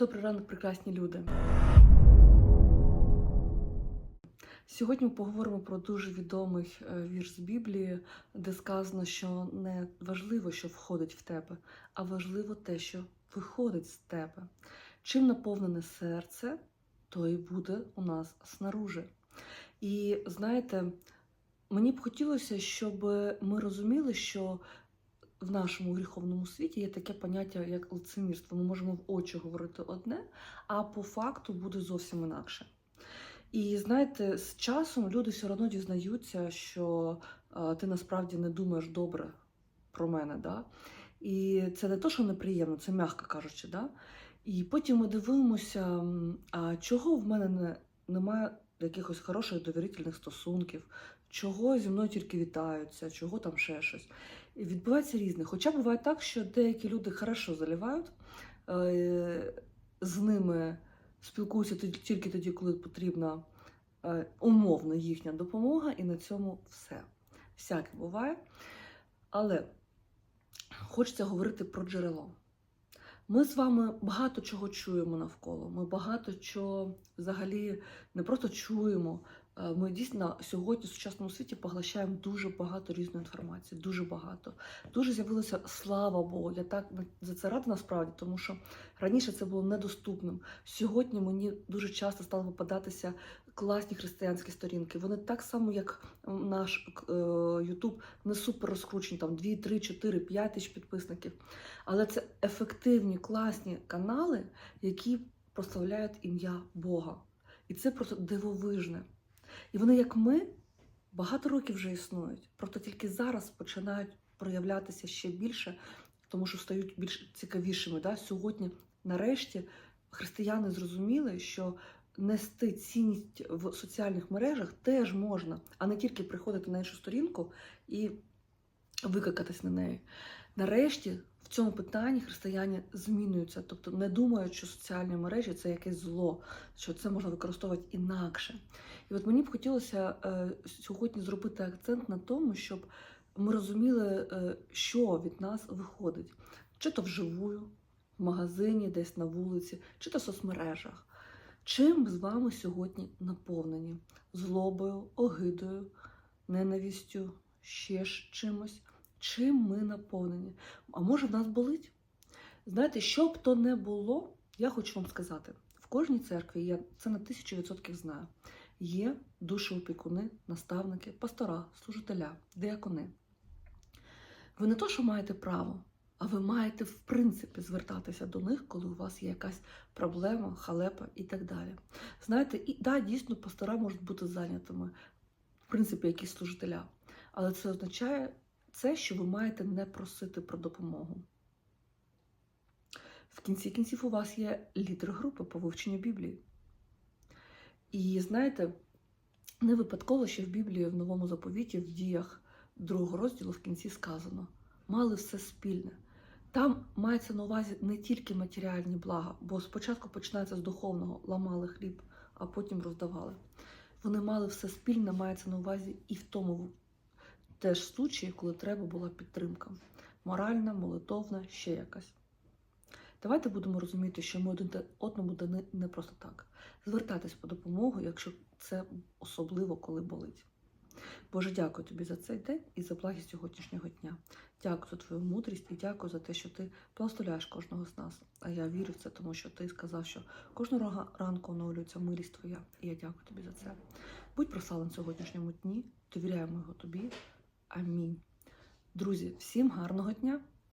Добрий ранок, прекрасні люди. Сьогодні ми поговоримо про дуже відомий е, вірш з Біблії, де сказано, що не важливо, що входить в тебе, а важливо те, що виходить з тебе. Чим наповнене серце, то і буде у нас снаружи. І знаєте, мені б хотілося, щоб ми розуміли, що в нашому гріховному світі є таке поняття, як лицемірство. Ми можемо в очі говорити одне, а по факту буде зовсім інакше. І знаєте, з часом люди все одно дізнаються, що е, ти насправді не думаєш добре про мене. Да? І це не то, що неприємно, це м'яко кажучи. Да? І потім ми дивимося, а чого в мене не, немає якихось хороших довірительних стосунків, чого зі мною тільки вітаються, чого там ще щось. Відбувається різне. Хоча буває так, що деякі люди хорошо заливають, е, з ними спілкуються тільки тоді, коли потрібна е, умовно їхня допомога, і на цьому все. Всяке буває. Але хочеться говорити про джерело. Ми з вами багато чого чуємо навколо. Ми багато чого взагалі не просто чуємо. Е, Ми дійсно сьогодні в сучасному світі поглощаємо дуже багато різної інформації, дуже багато. Дуже з'явилося слава Богу. Я так за це рада насправді, тому що раніше це було недоступним. Сьогодні мені дуже часто стали попадатися класні християнські сторінки. Вони так само, як наш е, Ютуб, не супер розкручені, там 2, 3, 4, 5 тисяч підписників. Але це ефективні, класні канали, які прославляють ім'я Бога. І це просто дивовижне. І вони, як ми, багато років вже існують. Просто тільки зараз починають проявлятися ще більше, тому що стають більш цікавішими. Да? Сьогодні, нарешті, християни зрозуміли, що нести цінність в соціальних мережах теж можна, а не тільки приходити на іншу сторінку і викакатись на неї. Нарешті в цьому питанні християни змінюються, тобто не думають, що соціальні мережі це якесь зло, що це можна використовувати інакше. І от мені б хотілося е, сьогодні зробити акцент на тому, щоб ми розуміли, е, що від нас виходить, чи то вживую, в магазині, десь на вулиці, чи то в соцмережах. Чим з вами сьогодні наповнені? Злобою, огидою, ненавістю, ще ж чимось. Чим ми наповнені? А може в нас болить? Знаєте, що б то не було, я хочу вам сказати: в кожній церкві, я це на тисячу відсотків знаю, є душеопікуни, наставники, пастора, служителя, деякони. Ви не то, що маєте право, а ви маєте в принципі звертатися до них, коли у вас є якась проблема, халепа і так далі. Знаєте, і да, дійсно, пастора можуть бути зайнятими, в принципі, якісь служителя. Але це означає це, що ви маєте не просити про допомогу. В кінці кінців у вас є лідер групи по вивченню Біблії. І знаєте, не випадково, що в Біблії в новому заповіті, в діях другого розділу в кінці сказано: мали все спільне. Там мається на увазі не тільки матеріальні блага, бо спочатку починається з духовного, ламали хліб, а потім роздавали. Вони мали все спільне, мається на увазі і в тому теж случаї, коли треба була підтримка. Моральна, молитовна, ще якась. Давайте будемо розуміти, що ми один одному дані не просто так. Звертатись по допомогу, якщо це особливо коли болить. Боже, дякую тобі за цей день і за благість сьогоднішнього дня. Дякую за твою мудрість і дякую за те, що ти благословляєш кожного з нас. А я вірю в це, тому що ти сказав, що кожного ранку оновлюється милість твоя. І я дякую тобі за це. Будь прославлен сьогоднішньому дні, довіряємо його тобі. Амінь. Друзі, всім гарного дня!